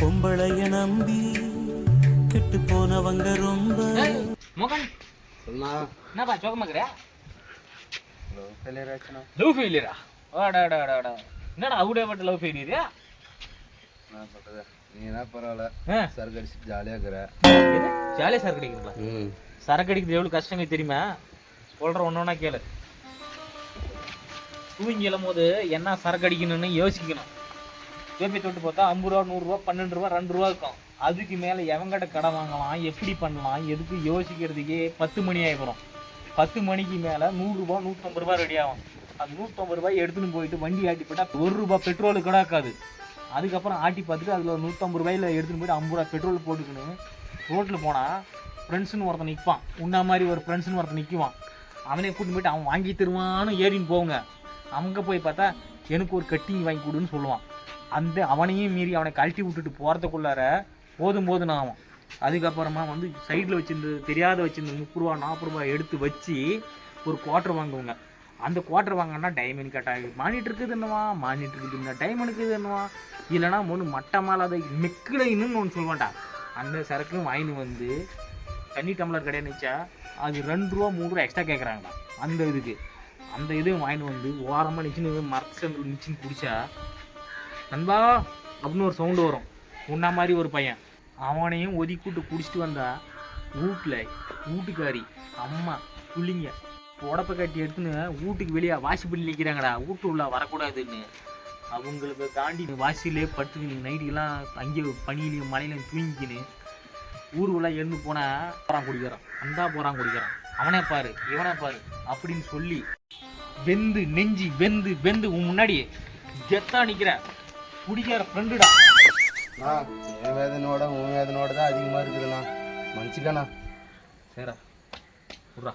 பொம்பளைய நம்பி கெட்டு போனவங்க ரொம்ப மோகன். சொன்னா என்னப்பா சோகமாக்குற ஃபெயிலியர் ஆச்சுண்ணா. லவ் ஃபெயிலியரா வாடா டா டா டா என்னடா அவுடேப்பட்ட லவ் ஃபெயிலியரா நான் சொல்றது? நீ என்ன பரவாயில்ல. சரக்கு அடிச்சு ஜாலியாக இருக்கிற. ஜாலியாக சரக்கு அடிக்கிறீங்களா சரக்கு அடிக்கிறது எவ்வளோ கஷ்டங்க தெரியுமா? சொல்கிற ஒன்று ஒன்றா கேளு. தூங்கி எழும்போது என்ன சரக்கு அடிக்கணும்னு யோசிக்கணும். ஜோபி தொட்டு பார்த்தா ஐம்பது ரூபா நூறுரூவா பன்னெண்டு ரூபா ரெண்டு ரூபா இருக்கும். அதுக்கு மேலே எவங்கிட்ட கடை வாங்கலாம் எப்படி பண்ணலாம் எதுக்கு யோசிக்கிறதுக்கே பத்து மணி ஆகிடும் பத்து மணிக்கு மேலே நூறுரூபா நூற்றம்பது ரூபா ரெடி ஆகும். அது நூற்றம்பது ரூபாய் எடுத்துன்னு போயிட்டு வண்டி ஆட்டி போட்டால் ஒரு ரூபா பெட்ரோலு கூட ஆக்காது அதுக்கப்புறம் ஆட்டி பார்த்துட்டு அதில் நூற்றம்பது ரூபாயில் எடுத்துன்னு போயிட்டு ஐம்பது ரூபா பெட்ரோல் போட்டுக்கணும் ரோட்டில் போனால் ஃப்ரெண்ட்ஸுன்னு ஒருத்தன் நிற்பான் உன்ன மாதிரி ஒரு ஃப்ரெண்ட்ஸுன்னு ஒருத்தன் நிற்குவான் அவனே கூட்டின்னு போயிட்டு அவன் வாங்கி தருவான்னு ஏறின்னு போங்க. அங்கே போய் பார்த்தா எனக்கு ஒரு கட்டிங் வாங்கி கொடுன்னு சொல்லுவான். அந்த அவனையும் மீறி அவனை கழட்டி விட்டுட்டு போகிறதுக்குள்ளார போதும் போதும் ஆகும் அதுக்கப்புறமா வந்து சைடில் வச்சுருந்து தெரியாத வச்சுருந்த முப்பது ரூபா நாற்பது ரூபா எடுத்து வச்சு ஒரு குவார்ட்டர் வாங்குவாங்க. அந்த குவார்ட்டர் வாங்கினா டைமண்ட் கட்டாக மானிட்டு இருக்குது என்னவா? மானிட்டு இருக்குது டைமண்ட் இருக்குது என்னவா? இல்லைனா ஒன்று மட்டமாக அதை மெக்கிலைன்னு ஒன்று சொல்லுவான்டா. அந்த சரக்கும் வாங்கின்னு வந்து தண்ணி டம்ளர் கிடையாது அது ரெண்டு ரூபா மூணு ரூபா எக்ஸ்ட்ரா கேட்குறாங்களா அந்த இதுக்கு. அந்த இதையும் வாங்கிட்டு வந்து ஓரமாக நிச்சுன்னு மரத்து நிச்சுன்னு குடித்தா நண்பா அப்படின்னு ஒரு சவுண்டு வரும். உன்ன மாதிரி ஒரு பையன். அவனையும் ஒதுக்கிட்டு குடிச்சிட்டு வந்தா வீட்டில் வீட்டுக்காரி அம்மா புள்ளிங்க உடப்பை கட்டி எடுத்துன்னு வீட்டுக்கு வெளியே வாசிப்பள்ளி நிற்கிறாங்கடா வீட்டு உள்ள வரக்கூடாதுன்னு. அவங்களுக்கு தாண்டி வாசிலே படுத்துக்கின்னு நைட்டுக்கெல்லாம் அங்கே பனியிலையும் மழையிலையும் தூங்கிக்கின்னு ஊர் உள்ள எழுந்து போனா போறான் குடிக்கிறான் அந்தா போறான் குடிக்கிறான் அவனே பாரு இவனே பாரு அப்படின்னு சொல்லி வெந்து நெஞ்சி வெந்து வெந்து உன் முன்னாடி கெத்தா நிற்கிற குடிக்கிற ஃப்ரெண்டுடா நான் என் வேதனையோட உன் வேதனையோட தான் அதிகமாக இருக்குதுண்ணா. மன்னிச்சுக்கண்ணா. சரிடா விட்றா